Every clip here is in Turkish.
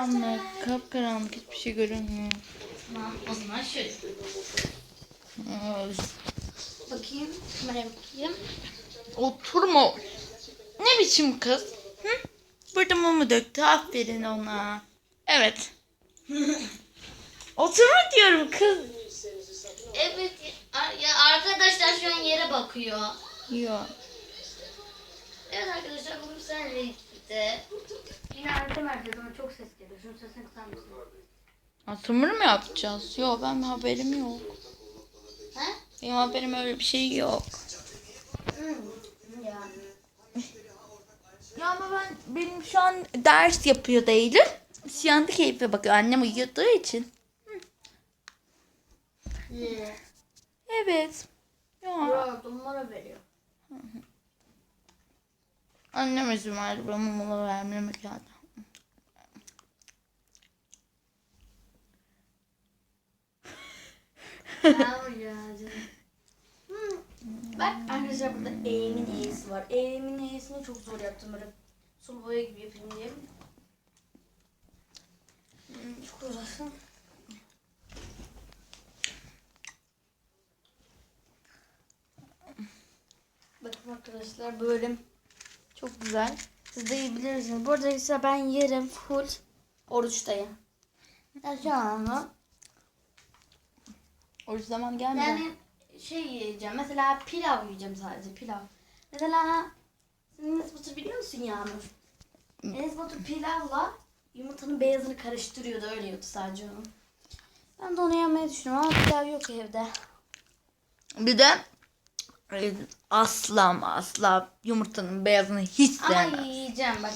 karanlık. Kapkaranlık hiçbir şey görünmüyor. Tamam o zaman şöyle. Ay, Bakayım. Kameraya bakayım. Oturma. Ne biçim kız? Hı? Burada mumu döktü. Aferin ona. Evet. Oturma diyorum kız. Evet ya arkadaşlar şu an yere bakıyor. Yok. Evet arkadaşlar bugün seninle birlikte. Yine arka merkez ama çok ses geliyor. Şunun sesini kısar mısın? Atımır mı yapacağız? Yok ben haberim yok. He? Benim haberim öyle bir şey yok. Hmm. Ya. Ya ama ben benim şu an ders yapıyor değilim. Siyandı keyfe bakıyor. Annem uyuduğu için. Ee, Evet. Ya. Yok veriyor. Annem izin verdi bana mumla vermemek lazım. Bak arkadaşlar burada E'min E'si var. E'min E'sini çok zor yaptım böyle. Sulu boya gibi yapayım diye. Çok uğraştım. Bakın arkadaşlar böyle çok güzel. Siz de yiyebilirsiniz. Bu arada arkadaşlar ben yerim full oruçtayım. Ya şu anda O zaman gelmedi. yani şey yiyeceğim. Mesela pilav yiyeceğim sadece pilav. Mesela Enes Batur biliyor musun Yağmur? Enes Batur pilavla yumurtanın beyazını karıştırıyordu. Öyle yiyordu sadece onu. Ben de onu yemeyi düşünüyorum ama pilav yok evde. Bir de asla ama asla yumurtanın beyazını hiç Ama sevmem. yiyeceğim bak.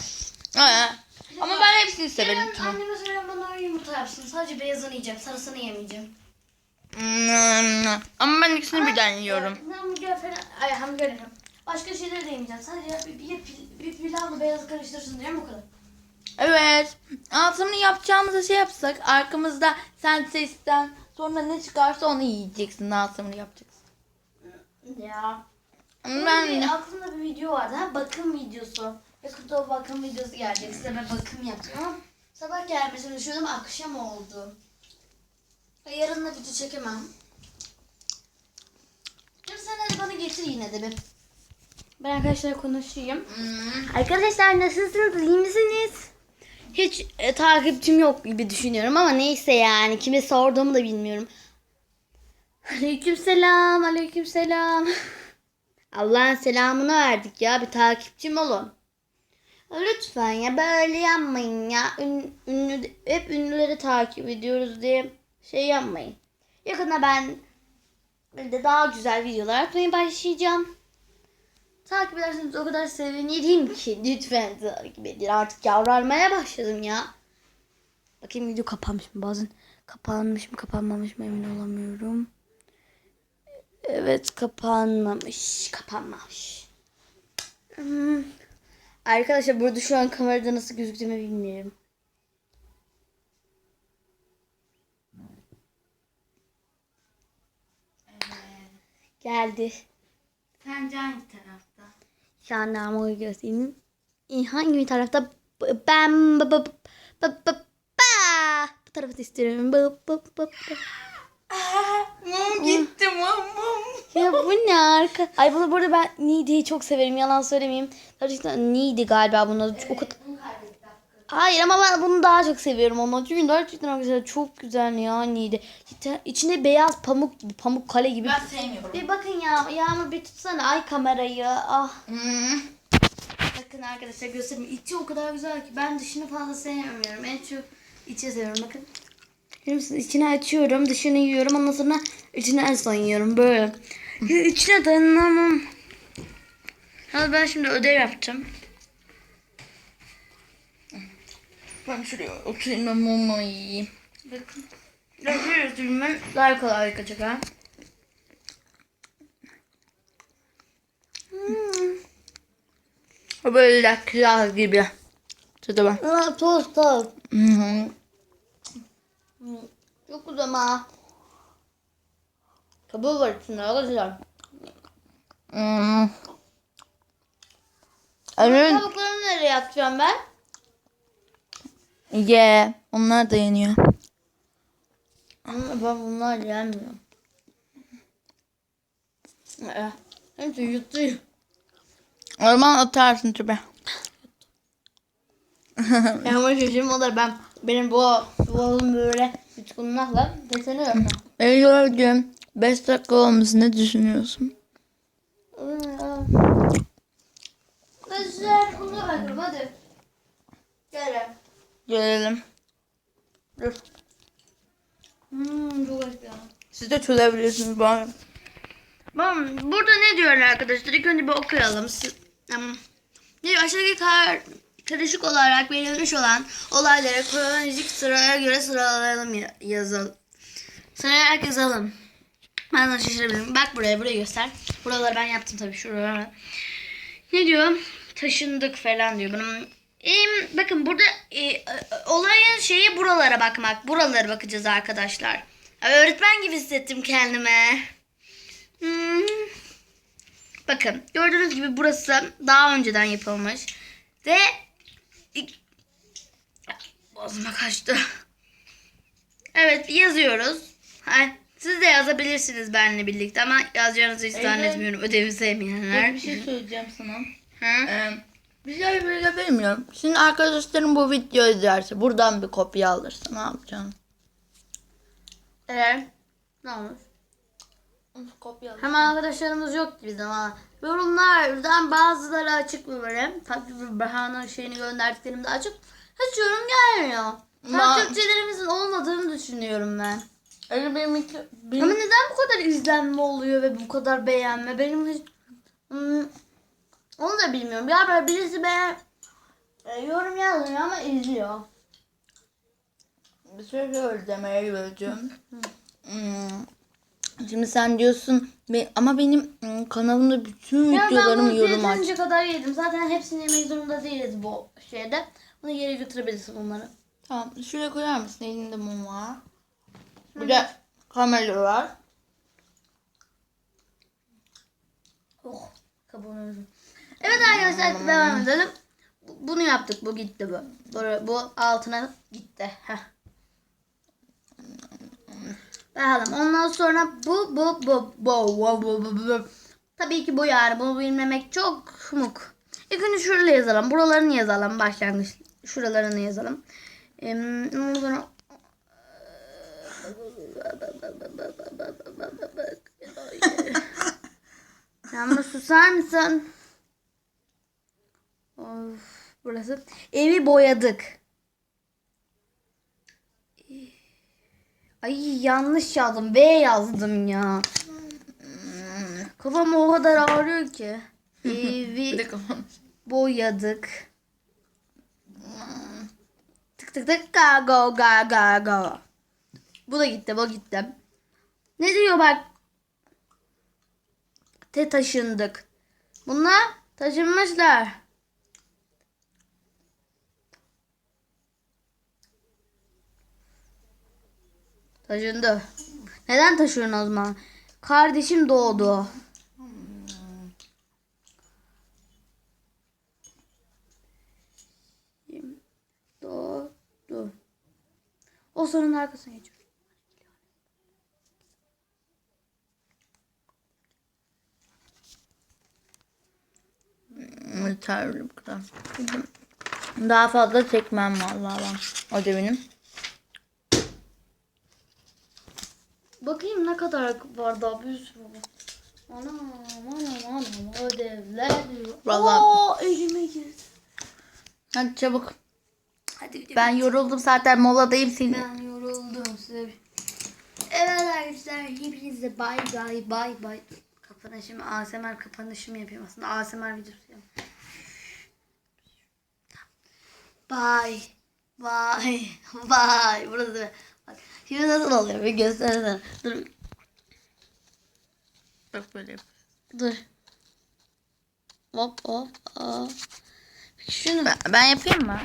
Ha, Ama ben hepsini severim. Ben anneme söylüyorum bana yumurta yapsın. Sadece beyazını yiyeceğim. Sarısını yemeyeceğim. Hmm, Ama ben ikisini birden yiyorum. Ben hamburger falan... Ay hamburger yapıyorum. Başka şeyleri de yemeyeceğim. Sadece bir, bir, bir, pilavla beyazı karıştırsın diyorum o kadar. Evet. Altımını yapacağımızda şey yapsak arkamızda sen sesten sonra ne çıkarsa onu yiyeceksin. Altımını yapacaksın. Ya. Ben bir, aklımda bir video vardı. Ha, bakım videosu. Yakında o bakım videosu gelecek. Size ben bakım yapacağım ama sabah gelmesini düşünüyordum. Akşam oldu. Yarın da video çekemem. Dur sen de bana getir yine de bir. Ben arkadaşlar konuşayım. Hmm. Arkadaşlar nasılsınız? İyi misiniz? Hiç e, takipçim yok gibi düşünüyorum ama neyse yani. Kime sorduğumu da bilmiyorum. Aleykümselam, aleykümselam. Allah'ın selamını verdik ya. Bir takipçim olun. Lütfen ya böyle yapmayın ya. Ün- ünlü, hep ünlüleri takip ediyoruz diye şey yapmayın. Yakında ben de daha güzel videolar atmaya başlayacağım. Takip ederseniz o kadar sevinirim ki. Lütfen takip edin. Artık yavrarmaya başladım ya. Bakayım video kapanmış mı? Bazen kapanmış mı kapanmamış mı emin olamıyorum. Evet kapanmamış. Kapanmamış. Hmm. Arkadaşlar burada şu an kamerada nasıl gözüktüğümü bilmiyorum. Geldi. Sence hangi tarafta? Şu an namı göstereyim. E, Hangi bir tarafta? Ben bu tarafta istiyorum. B- b- b- b- Mum gitti mum mum. Ya bu ne arka? Ay bunu burada ben Nide'yi çok severim. Yalan söylemeyeyim. Gerçekten Nide galiba bunu o kadar. Hayır ama ben bunu daha çok seviyorum onu. Çünkü gerçekten arkadaşlar çok güzel ya Nide. İçinde beyaz pamuk gibi, pamuk kale gibi. Ben sevmiyorum. Bir bakın ya, Yağmur bir tutsana ay kamerayı. Ah. Hmm. Bakın arkadaşlar göstereyim. İçi o kadar güzel ki ben dışını fazla sevmiyorum. En çok içi seviyorum bakın. Musunuz? İçini açıyorum, dışını yiyorum. Ondan sonra içini en son yiyorum. Böyle. İçine dayanamam. Ama ben şimdi ödev yapacağım. Ben şuraya oturayım da mumu yiyeyim. Bakın. Biraz böyle sürmem daha kolay kaçacak ha. O böyle lakra gibi. Tadı var. Aa, toz toz. Hmm. Çok güzel ama. Kabuğu var içinde arkadaşlar. Hmm. Evet. Tavukları nereye atacağım ben? Ye. Onlar da yeniyor. Ama ben bunlar yemiyorum. Ee, Hepsi yutuyor. O zaman atarsın tübe. Ama şaşırım olur ben benim bu boğazım böyle yutkunmakla besleniyorum. Eylül'cüğüm 5 dakika olmuş ne düşünüyorsun? Arkadaşlar bunu bakalım hadi. Gel. Gelelim. Dur. Hmm, çok acı. Siz de çözebilirsiniz bana. Tamam, burada ne diyor arkadaşlar? İlk önce bir okuyalım. Siz, um, ne diyor? Aşağıdaki kar, karışık olarak verilmiş olan olayları kronolojik sıraya göre sıralayalım ya- yazalım. Sıraya yazalım. Ben de şaşırabilirim. Bak buraya, buraya göster. Buraları ben yaptım tabii şuralara. Ne diyor? Taşındık falan diyor. Bunun bakın burada e, e, olayın şeyi buralara bakmak. Buralara bakacağız arkadaşlar. Öğretmen gibi hissettim kendime. Hmm. Bakın gördüğünüz gibi burası daha önceden yapılmış. Ve İk- boğazıma kaçtı. Evet yazıyoruz. Ha, siz de yazabilirsiniz benimle birlikte ama yazacağınızı hiç Eylül. zannetmiyorum. Ödevi sevmeyenler. Bir şey söyleyeceğim sana. Hı? Ee, bir şey böyle bilmiyorum. Şimdi arkadaşlarım bu videoyu izlerse buradan bir kopya alırsa ne yapacaksın? Ee, ne olur? Kopya Hemen arkadaşlarımız yok bizim ama yorumlardan bazıları açık mı böyle? Farklı bir bahane şeyini gönderdiklerimde açık. Hiç yorum gelmiyor. Takipçilerimizin olmadığını düşünüyorum ben. Öyle benim iki... Ama Benim... neden bu kadar izlenme oluyor ve bu kadar beğenme? Benim hiç... Hmm, onu da bilmiyorum. Ya böyle birisi beğen... e, yorum yazmıyor ama izliyor. Bir şey söyleyeceğim Eylül'cüğüm. Hmm. Şimdi sen diyorsun be- ama benim hmm, kanalımda bütün Ya ben videolarım yorum aç. yeterince kadar yedim. Zaten hepsini yemek zorunda değiliz bu şeyde. Bunu geri götürebilirsin bunları. Tamam şuraya koyar mısın? Elinde mum var. Bir de kamera var. Oh kabuğunu. Evet arkadaşlar devam edelim. Bu- Bunu yaptık. Bu gitti bu. Bu, bu altına gitti. Heh. Bakalım. Ondan sonra bu bu bu bu bu bu bu bu. Tabii ki bu yani. Bunu bilmemek çok muk. İlk önce şurada yazalım. Buralarını yazalım. Başlangıç. Şuralarını yazalım. Em, Ondan sonra Yağmur susar mısın? Of, burası. Evi boyadık. Ay yanlış yazdım. B yazdım ya. Kafam o kadar ağrıyor ki. De Evi kafam. boyadık. Tık tık tık ga go ga ga go. Bu da gitti, bu gitti. Ne diyor bak? Te taşındık. Bunlar taşınmışlar. Taşındı. Neden taşıyorsun o zaman? Kardeşim doğdu. Doğdu. O sorunun arkasına geçiyor. Yeterli bu kadar. Daha fazla çekmem vallahi ben. Ödevinin. Bakayım ne kadar var daha bir sürü. Anam anam anam ödevler. Vallahi- Oo elime girdi. Hadi çabuk. Hadi gidelim. Ben yoruldum zaten moladayım seni. Ben yoruldum size. Evet arkadaşlar hepinize bay bay bay bay. Dur, Kapanışımı ASMR kapanışımı yapayım aslında ASMR videosu yapayım. Bay bay bay. Burası şimdi nasıl oluyor bir göstersene. Dur Bak böyle yap. dur. Hop hop hop. Şunu Ben, ben yapayım mı?